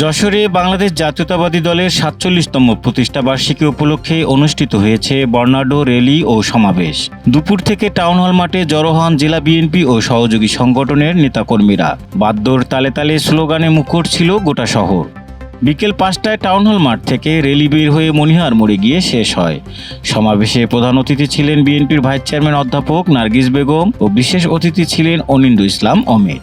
যশোরে বাংলাদেশ জাতীয়তাবাদী দলের সাতচল্লিশতম প্রতিষ্ঠা বার্ষিকী উপলক্ষে অনুষ্ঠিত হয়েছে বর্ণাঢ্য র্যালি ও সমাবেশ। দুপুর থেকে টাউন হল মাঠে জড়ো হন জেলা বিএনপি ও সহযোগী সংগঠনের নেতাকর্মীরা। বাদ্যর তালে তালে স্লোগানে মুখর ছিল গোটা শহর। বিকেল পাঁচটায় টাউন হল মাঠ থেকে র্যালি বের হয়ে মনিহার মোড়ে গিয়ে শেষ হয়। সমাবেশে প্রধান অতিথি ছিলেন বিএনপির ভাইস চেয়ারম্যান অধ্যাপক নার্গিস বেগম ও বিশেষ অতিথি ছিলেন অনিন্দু ইসলাম অমিত।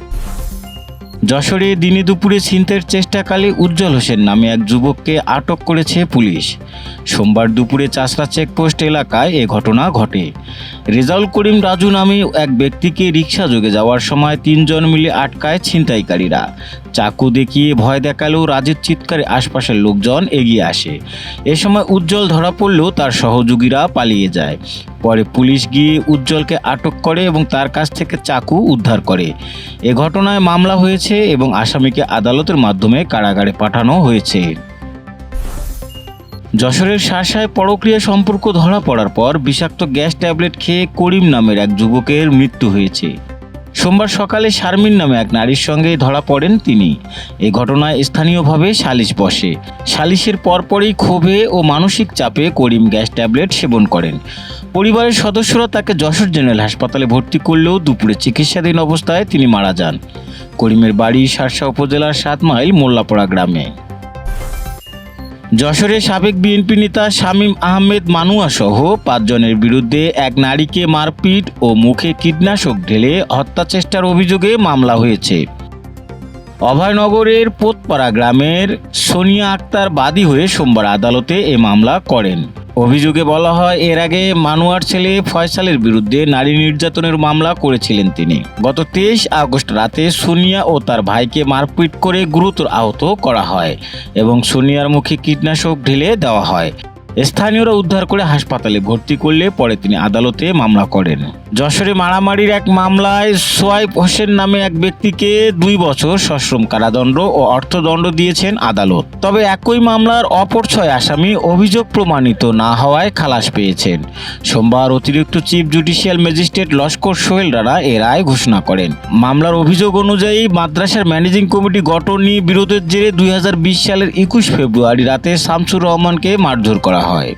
যশোরে দিনে দুপুরে ছিনতের চেষ্টাকালে উজ্জ্বল হোসেন নামে এক যুবককে আটক করেছে পুলিশ। সোমবার দুপুরে চাষরা চেকপোস্ট এলাকায় এ ঘটনা ঘটে। রেজাউল করিম রাজু নামে এক ব্যক্তিকে রিক্সা যোগে যাওয়ার সময় তিনজন মিলে আটকায় ছিনতাইকারীরা। চাকু দেখিয়ে ভয় দেখালেও রাজের চিৎকারে আশপাশের লোকজন এগিয়ে আসে। এ সময় উজ্জ্বল ধরা পড়লেও তার সহযোগীরা পালিয়ে যায়। পরে পুলিশ গিয়ে উজ্জ্বলকে আটক করে এবং তার কাছ থেকে চাকু উদ্ধার করে। এ ঘটনায় মামলা হয়েছে এবং আসামিকে আদালতের মাধ্যমে কারাগারে পাঠানো হয়েছে। যশোরের শাসায় পরক্রিয়া সম্পর্ক ধরা পড়ার পর বিষাক্ত গ্যাস ট্যাবলেট খেয়ে করিম নামের এক যুবকের মৃত্যু হয়েছে। সোমবার সকালে শারমিন নামে এক নারীর সঙ্গে ধরা পড়েন তিনি। এই ঘটনায় স্থানীয়ভাবে সালিশ বসে। সালিশের পরপরই ক্ষোভে ও মানসিক চাপে করিম গ্যাস ট্যাবলেট সেবন করেন। পরিবারের সদস্যরা তাকে যশোর জেনারেল হাসপাতালে ভর্তি করলেও দুপুরে চিকিৎসাধীন অবস্থায় তিনি মারা যান। করিমের বাড়ি শার্শা উপজেলার সাত মাইল মোল্লাপাড়া গ্রামে। যশোরের সাবেক বিএনপি নেতা শামীম আহমেদ মানুয়া সহ পাঁচজনের বিরুদ্ধে এক নারীকে মারপিট ও মুখে কীটনাশক ঢেলে হত্যাচেষ্টার অভিযোগে মামলা হয়েছে। অভয়নগরের পোতপাড়া গ্রামের সোনিয়া আক্তার বাদী হয়ে সোমবার আদালতে এ মামলা করেন। অভিযোগে বলা হয়, এর আগে মানুয়ার ছেলে ফয়সালের বিরুদ্ধে নারী নির্যাতনের মামলা করেছিলেন তিনি। গত তেইশ আগস্ট রাতে সোনিয়া ও তার ভাইকে মারপিট করে গুরুতর আহত করা হয় এবং সোনিয়ার মুখে কীটনাশক ঢেলে দেওয়া হয়। স্থানীয়রা উদ্ধার করে হাসপাতালে ভর্তি করলে পরে তিনি আদালতে মামলা করেন। যশোরে মারামারির এক মামলায় সোয়াইব হোসেন নামে এক ব্যক্তিকে দুই বছর সশ্রম কারাদণ্ড ও অর্থদণ্ড দিয়েছেন আদালত। তবে একই মামলার অপর ছয় আসামি অভিযোগ প্রমাণিত না হওয়ায় খালাস পেয়েছেন। সোমবার অতিরিক্ত chief judicial magistrate Laskar Sohel Rana এ রায় ঘোষণা করেন। মামলার অভিযোগ অনুযায়ী মাদ্রাসার ম্যানেজিং কমিটি গঠন নিয়ে বিরোধের জেরে দুই হাজার বিশ সালের একুশ ফেব্রুয়ারি রাতে শামসুর রহমানকে মারধর করা হয়।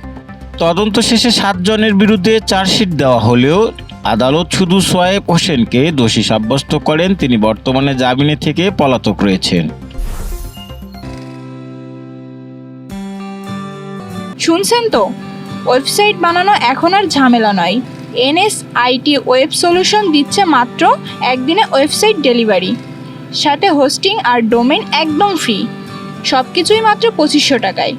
তদন্ত শেষে সাতজনের বিরুদ্ধে চার্জশিট দেওয়া হলেও আদালত শুধু সোয়েব হোসেনকে দোষী সাব্যস্ত করেন, তিনি বর্তমানে জামিনে থেকে পলাতক রয়েছেন। শুনছেন তো? ওয়েবসাইট বানানো এখন আর ঝামেলা নয়। এনএসআইটি ওয়েব সলিউশন দিচ্ছে মাত্র একদিনে ওয়েবসাইট ডেলিভারি। সাথে হোস্টিং আর ডোমেন একদম ফ্রি। সব কিছুই মাত্র পঁচিশশো টাকায়।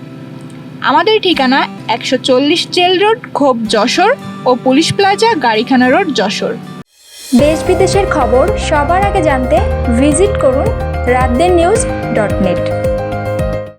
আমাদের ঠিকানা একশো চল্লিশ জেল রোড খোপ যশোর ও পুলিশ প্লাজা, গাড়িখানা রোড, যশোর। দেশ বিদেশের খবর সবার আগে জানতে ভিজিট করুন রাতদের নিউজ ডট নেট।